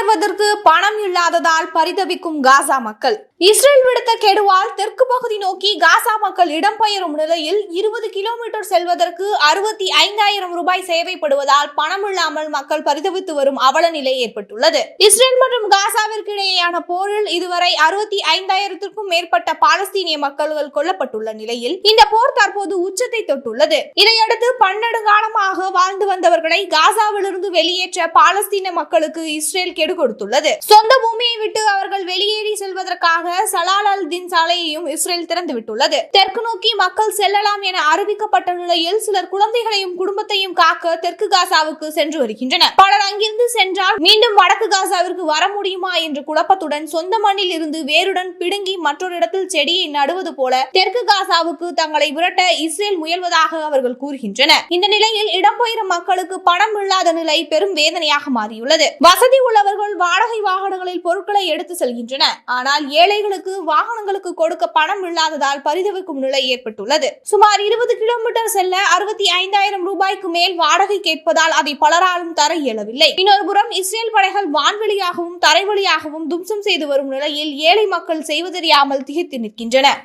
இடம்பெயர்வதற்கு பணம் இல்லாததால் பரிதவிக்கும் காசா மக்கள். இஸ்ரேல் விடுத்த கெடுவால் தெற்கு பகுதி நோக்கி காசா மக்கள் இடம்பெயரும் நிலையில் இருபது கிலோமீட்டர் செல்வதற்கு அறுபத்தி ஐந்தாயிரம் ரூபாய் தேவைப்படுவதால் பணம் இல்லாமல் மக்கள் பரிதவித்து வரும் அவல நிலை ஏற்பட்டுள்ளது. இஸ்ரேல் மற்றும் காசாவிற்கு இடையேயான போரில் இதுவரை அறுபத்தி ஐந்தாயிரத்திற்கும் மேற்பட்ட பாலஸ்தீனிய மக்கள்கள் கொல்லப்பட்டுள்ள நிலையில் இந்த போர் தற்போது உச்சத்தை தொட்டுள்ளது. இதையடுத்து பன்னெண்டு காலமாக வாழ்ந்து வந்தவர்களை காசாவிலிருந்து வெளியேற்ற பாலஸ்தீன மக்களுக்கு இஸ்ரேல் கெடு கொடுத்துள்ளது சொந்த பூமியை விட்டு அவர்கள் வெளியே செல்வதற்காக சலால் அல் தின் சாலையையும் இஸ்ரேல் திறந்துவிட்டுள்ளது. தெற்கு நோக்கி மக்கள் செல்லலாம் என அறிவிக்கப்பட்ட நிலையில் சிலர் குழந்தைகளையும் குடும்பத்தையும் காக்க தெற்கு காசாவுக்கு சென்று வருகின்றனர். பலர் அங்கிருந்து சென்றால் மீண்டும் வடக்கு காசாவிற்கு வர முடியுமா என்ற குழப்பத்துடன் சொந்த மண்ணில் இருந்து வேருடன் பிடுங்கி மற்றொரு இடத்தில் செடியை நடுவது போல தெற்கு காசாவுக்கு தங்களை விரட்ட இஸ்ரேல் முயல்வதாக அவர்கள் கூறுகின்றனர். இந்த நிலையில் இடம்பெயரும் மக்களுக்கு பணம் இல்லாத நிலை பெரும் வேதனையாக மாறியுள்ளது. வசதி உள்ளவர்கள் வாடகை வாகனங்களில் பொருட்களை எடுத்து செல்கின்றனர். ஆனால் ஏழைகளுக்கு வாகனங்களுக்கு கொடுக்க பணம் இல்லாததால் பரிதவிக்கும் நிலை ஏற்பட்டுள்ளது. சுமார் இருபது கிலோமீட்டர் செல்ல அறுபத்தி ஐந்தாயிரம் ரூபாய்க்கு மேல் வாடகை கேட்பதால் அதை பலராலும் தர இயலவில்லை. இன்னொரு புறம் இஸ்ரேல் படைகள் வான்வெளியாகவும் தரைவழியாகவும் தும்சம் செய்து வரும் நிலையில் ஏழை மக்கள் செய்வதறியாமல் திகைத்து நிற்கின்றனர்.